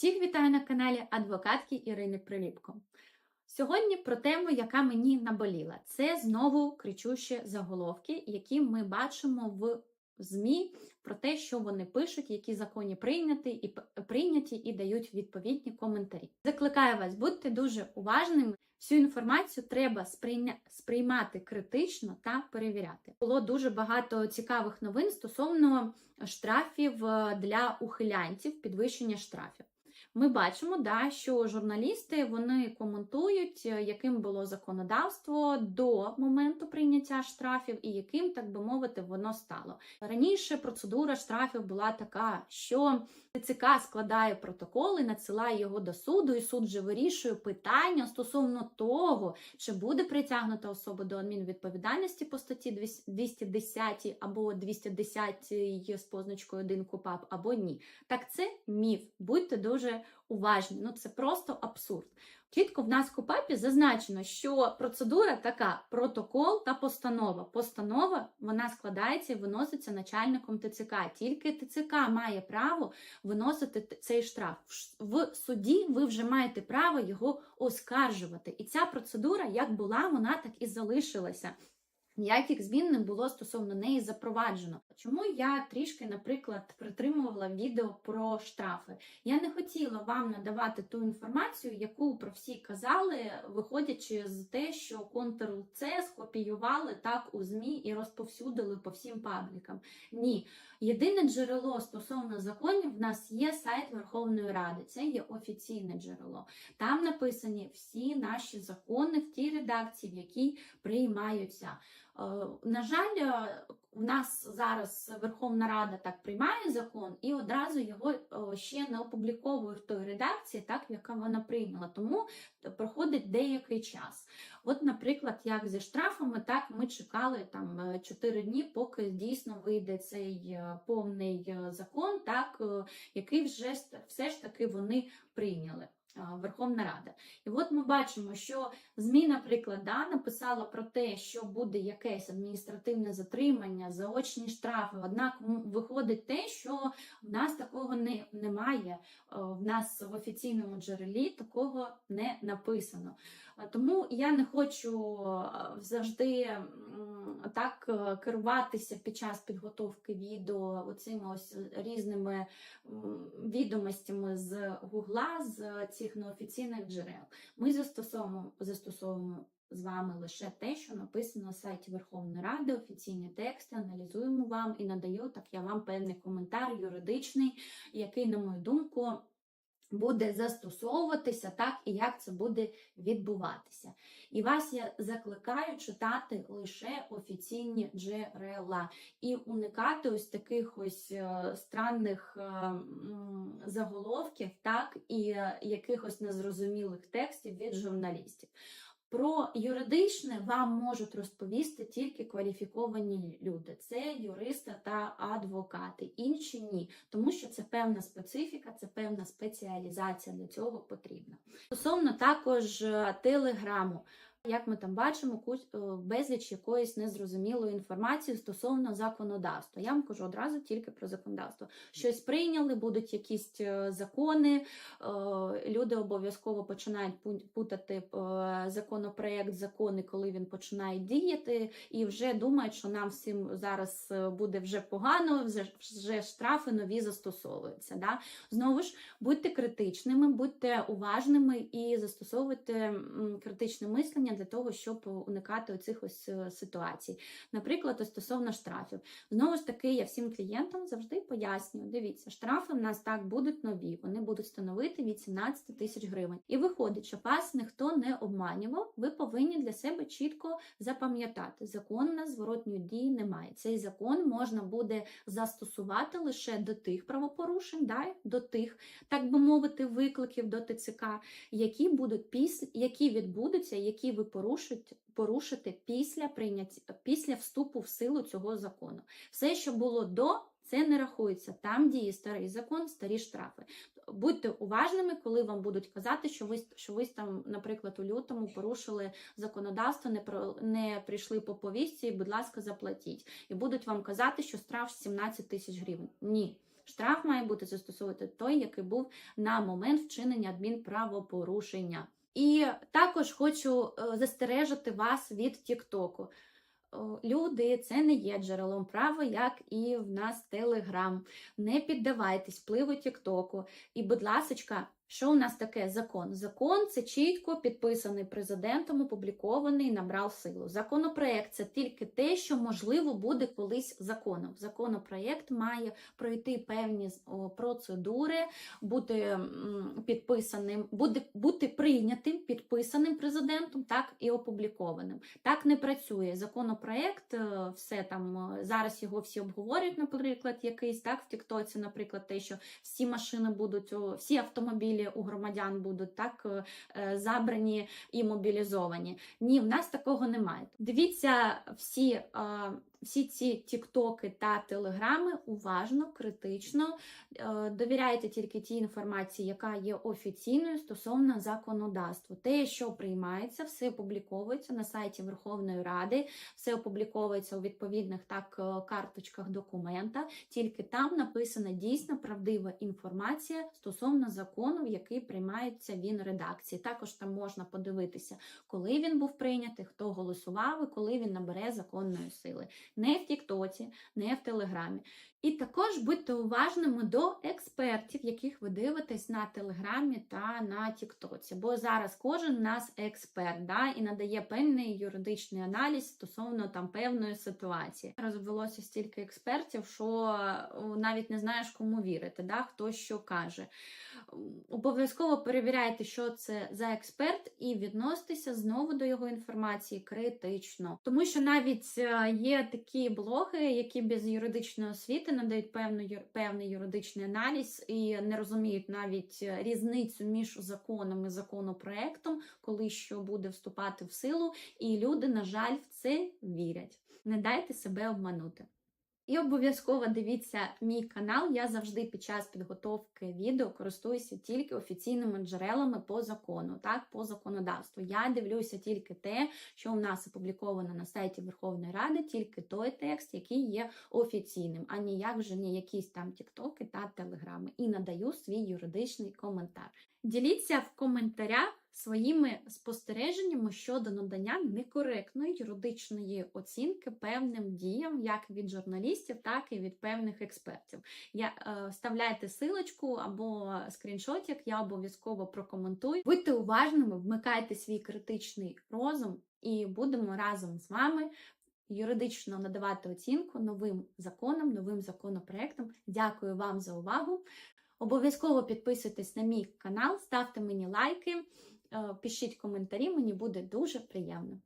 Всіх вітаю на каналі адвокатки Ірини Приліпко. Сьогодні про тему, яка мені наболіла. Це знову кричущі заголовки, які ми бачимо в ЗМІ про те, що вони пишуть, які закони прийняті і прийняті і дають відповідні коментарі. Закликаю вас, будьте дуже уважними. Всю інформацію треба сприйня... сприймати критично та перевіряти. Було дуже багато цікавих новин стосовно штрафів е, для ухилянців, підвищення штрафів. Ми бачимо, да, що журналісти вони коментують, е, яким було законодавство до моменту прийняття штрафів і яким, так би мовити, воно стало. Раніше процедура штрафів була така, що ТЦК складає протокол і надсилає його до суду, і суд вже вирішує питання стосовно того, чи буде притягнута особа до адмінвідповідальності по статті 210 або 210 з позначкою 1 КУПАП, або ні. Так це міф. Будьте дуже уважні. Ну це просто абсурд. Чітко в нас КУПАПі зазначено, що процедура така: протокол та постанова. Постанова вона складається і виноситься начальником ТЦК. Тільки ТЦК має право виносити цей штраф. В суді ви вже маєте право його оскаржувати. І ця процедура, як була, вона так і залишилася. Ніяких змін не було стосовно неї запроваджено. Чому я трішки, наприклад, притримувала відео про штрафи? Я не хотіла вам надавати ту інформацію, яку про всі казали, виходячи з те, що Ctrl-C скопіювали так у ЗМІ і розповсюдили по всім паблікам. Ні, єдине джерело стосовно законів в нас є сайт Верховної Ради. Це є офіційне джерело. Там написані всі наші закони в тій редакції, в якій приймаються. Е, На жаль, е, у нас зараз Верховна Рада так приймає закон і одразу його е, ще не опубліковує в той редакції, так яка вона прийняла. Тому проходить деякий час. От, наприклад, як зі штрафами, так ми чекали там 4 дні, поки дійсно вийде цей е, повний е, закон, так е, який вже все ж таки вони прийняли. Верховна Рада. І от ми бачимо, що ЗМІ, наприклад, да, написала про те, що буде якесь адміністративне затримання, заочні штрафи. Однак виходить те, що в нас такого не, немає. В нас в офіційному джерелі такого не написано. Тому я не хочу завжди так е, керуватися під час підготовки відео оцими ось різними відомостями з Гугла, з цих неофіційних джерел. Ми застосовуємо, застосовуємо з вами лише те, що написано на сайті Верховної Ради, офіційні тексти, аналізуємо вам і надаю так я вам певний коментар юридичний, який, на мою думку, буде застосовуватися так і як це буде відбуватися. І вас я закликаю читати лише офіційні джерела і уникати ось таких ось е, странних е, заголовків, так і е, якихось незрозумілих текстів від журналістів. Про юридичне вам можуть розповісти тільки кваліфіковані люди. Це юристи та адвокати. Інші ні, тому що це певна специфіка, це певна спеціалізація для цього потрібна. Стосовно також е, телеграму. Як ми там бачимо, е, безліч якоїсь незрозумілої інформації стосовно законодавства. Я вам кажу одразу тільки про законодавство. Щось прийняли, будуть якісь е, закони. е, Люди обов'язково починають путати законопроект, закони, коли він починає діяти, і вже думають, що нам всім зараз буде вже погано, вже штрафи нові застосовуються. Да? Знову ж будьте критичними, будьте уважними і застосовуйте критичне мислення для того, щоб уникати оцих ось е, ситуацій. Наприклад, стосовно штрафів. Знову ж таки, я всім клієнтам завжди пояснюю: дивіться, штрафи в нас так будуть нові, вони будуть становити від 17 тисяч гривень. І виходить, що вас ніхто не обманював, ви повинні для себе чітко запам'ятати, закон на зворотньої дії немає. Цей закон можна буде застосувати лише до тих правопорушень, да, до тих, так би мовити, викликів до ТЦК, які будуть після, які відбудуться, які ви порушите, порушите після прийняття після вступу в силу цього закону. Все, що було до, це не рахується. Там діє старий закон, старі штрафи. Будьте уважними, коли вам будуть казати, що ви що ви там, наприклад, у лютому порушили законодавство, не про не прийшли по повістці, будь ласка, заплатіть. І будуть вам казати, що штраф 17 тисяч гривень. Ні. Штраф має бути застосовувати той, який був на момент вчинення адмінправопорушення. І також хочу е, застережити вас від Тіктоку. Люди, це не є джерелом права, як і в нас Телеграм. Не піддавайтесь впливу Тіктоку. І, будь ласочка, що у нас таке закон? Закон це чітко підписаний президентом, опублікований, набрав силу. Законопроект це тільки те, що можливо буде колись законом. Законопроект має пройти певні процедури, бути підписаним, буде бути прийнятим, підписаним президентом, так і опублікованим. Так не працює. Законопроект, е, все там е, зараз його всі обговорюють, наприклад, якийсь так в Тіктоці, наприклад, те, що всі машини будуть, всі автомобілі у громадян будуть так е, е, забрані і мобілізовані. Ні, в нас такого немає. Дивіться всі. Всі ці тіктоки та телеграми уважно, критично е, довіряйте тільки тій інформації, яка є офіційною стосовно законодавства. Те, що приймається, все опубліковується на сайті Верховної Ради, все опубліковується у відповідних так е, карточках документа. Тільки там написана дійсна правдива інформація стосовно закону, який приймається він редакції. Також там можна подивитися, коли він був прийнятий, хто голосував і коли він набере законної сили. Не в Тіктоці, не в Телеграмі. І також будьте уважними до експертів, яких ви дивитесь на Телеграмі та на Тіктоці. Бо зараз кожен у нас експерт да, і надає певний юридичний аналіз стосовно там певної ситуації. Розвелося стільки експертів, що навіть не знаєш, кому вірити, да, хто що каже. Обов'язково перевіряйте, що це за експерт, і відноситеся знову до його інформації критично. Тому що навіть е, є такі блоги, які без юридичної освіти надають певну, певний юридичний аналіз і не розуміють навіть е, різницю між законом і законопроектом, коли що буде вступати в силу, і люди, на жаль, в це вірять. Не дайте себе обманути. І обов'язково дивіться мій канал. Я завжди під час підготовки відео користуюся тільки офіційними джерелами по закону, так, по законодавству. Я дивлюся тільки те, що у нас опубліковано на сайті Верховної Ради, тільки той текст, який є офіційним, а ніяк вже не якісь там тіктоки та телеграми. І надаю свій юридичний коментар. Діліться в коментарях своїми спостереженнями щодо надання некоректної юридичної оцінки певним діям, як від журналістів, так і від певних експертів. Я е, вставляйте силочку або скріншотик, я обов'язково прокоментую. Будьте уважними, вмикайте свій критичний розум, і будемо разом з вами. Юридично надавати оцінку новим законам, новим законопроектам. Дякую вам за увагу. Обов'язково підписуйтесь на мій канал, ставте мені лайки, пишіть коментарі, мені буде дуже приємно.